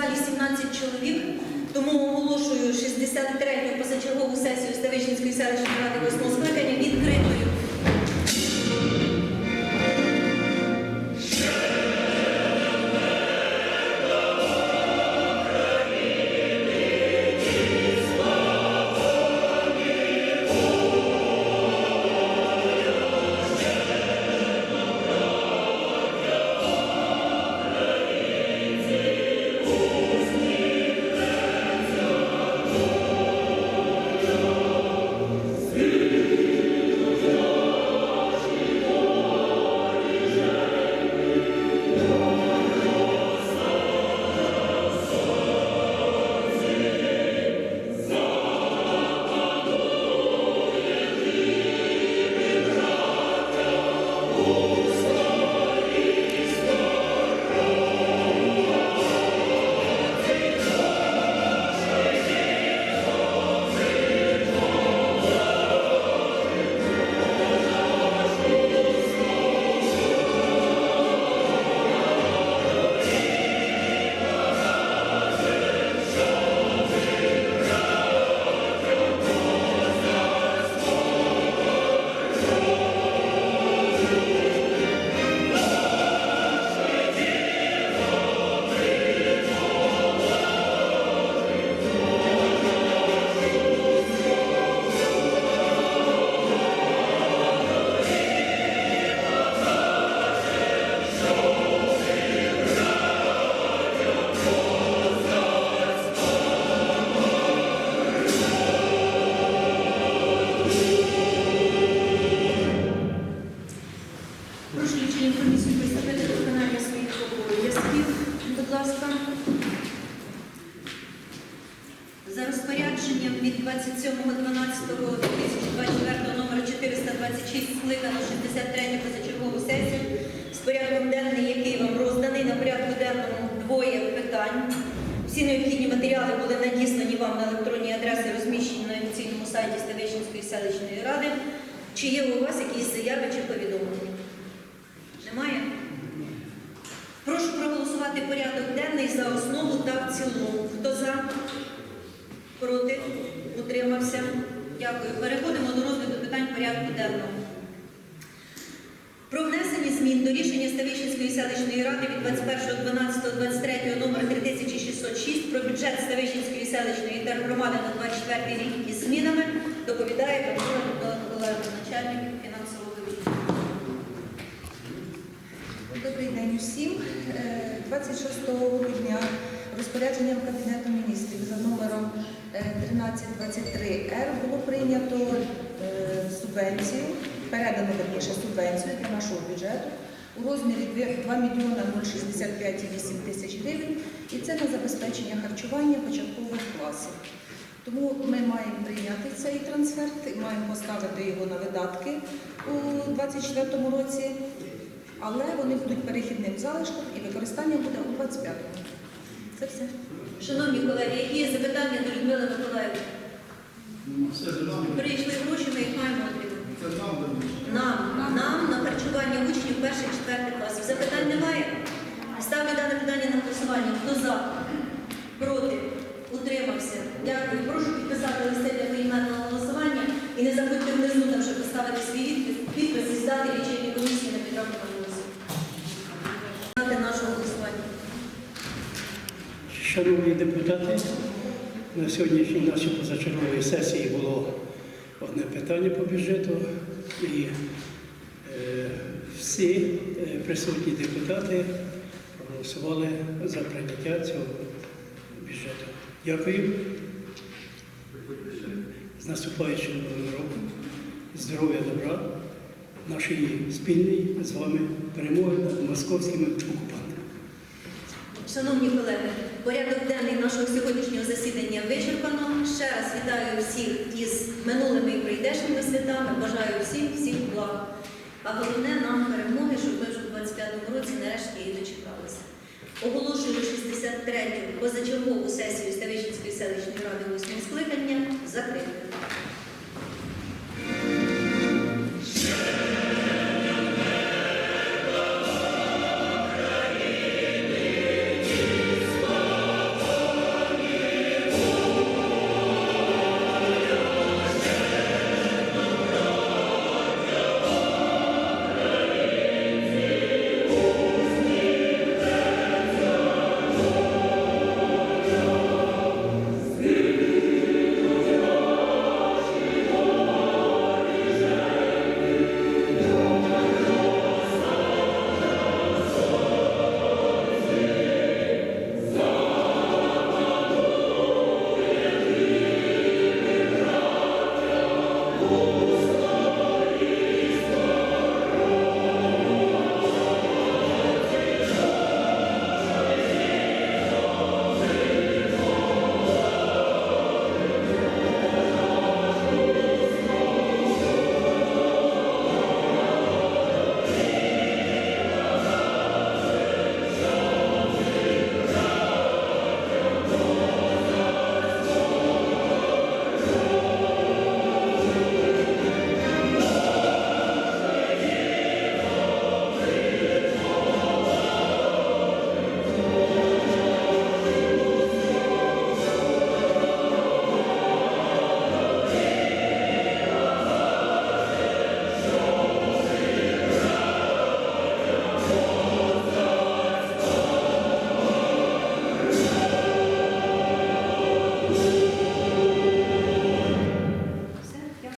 залі 17 чоловік, тому оголошую 63-ю позачергову сесію Ставищенської селищної ради восьмого скликання відкритою. За розпорядженням від 27.12.2024 номер 426 скликано 63 позачергову сесію з порядком денний, який вам розданий. На порядку денному двоє питань. Всі необхідні матеріали були надіслані вам на електронні адреси, розміщені на офіційному сайті Ставищенської селищної ради. Чи є у вас якісь заяви чи повідомлення? Немає? Прошу проголосувати порядок денний за основу та в цілому. Хто за? Проти? Утримався? Дякую. Переходимо до розгляду питань порядку денного. Про внесення змін до рішення Ставищенської селищної ради від 21.12.23 номер 3606 про бюджет Ставищенської селищної тергромади на 24 рік із змінами доповідає Павло Миколаївна, начальник фінансового відділу. Добрий день усім. Е, 26 грудня розпорядженням Кабінету міністрів за номером е, 1323-Р було прийнято е, субвенцію, передано верніше субвенцію для нашого бюджету у розмірі 2 мільйона 065,8 тисяч гривень, і це на забезпечення харчування початкових класів. Тому ми маємо прийняти цей трансферт маємо поставити його на видатки у 2024 році але вони будуть перехідним залишком і використання буде у 25-му. Це все. Шановні колеги, які є запитання до Людмили Миколаївни? Прийшли гроші, ми їх маємо отримати. Нам. На харчування учнів перших четвертих класів. Запитань немає? Ставлю дане питання на голосування. Хто за? Проти? Утримався? Дякую. Прошу підписати листи для поіменного голосування і не забудьте внизу там, щоб поставити свій підпис, і здати лічильній комісії на підтримку голосу. Дати нашого голосування. Шановні депутати, на сьогоднішній нашій позачерговій сесії було одне питання по бюджету, і е, всі е, присутні депутати проголосували за прийняття цього бюджету. Дякую. З наступаючим новим роком, здоров'я, добра, нашої спільної з вами перемоги над московськими окупантами. Шановні колеги, порядок денний нашого сьогоднішнього засідання вичерпано. Ще раз вітаю всіх із минулими і прийдешніми святами. Бажаю всім всіх благ. А головне нам перемоги, щоб ми вже у 25-му році нарешті її дочекалися. Оголошую 63-ю позачергову сесію Ставищенської селищної ради 8 скликання закритою.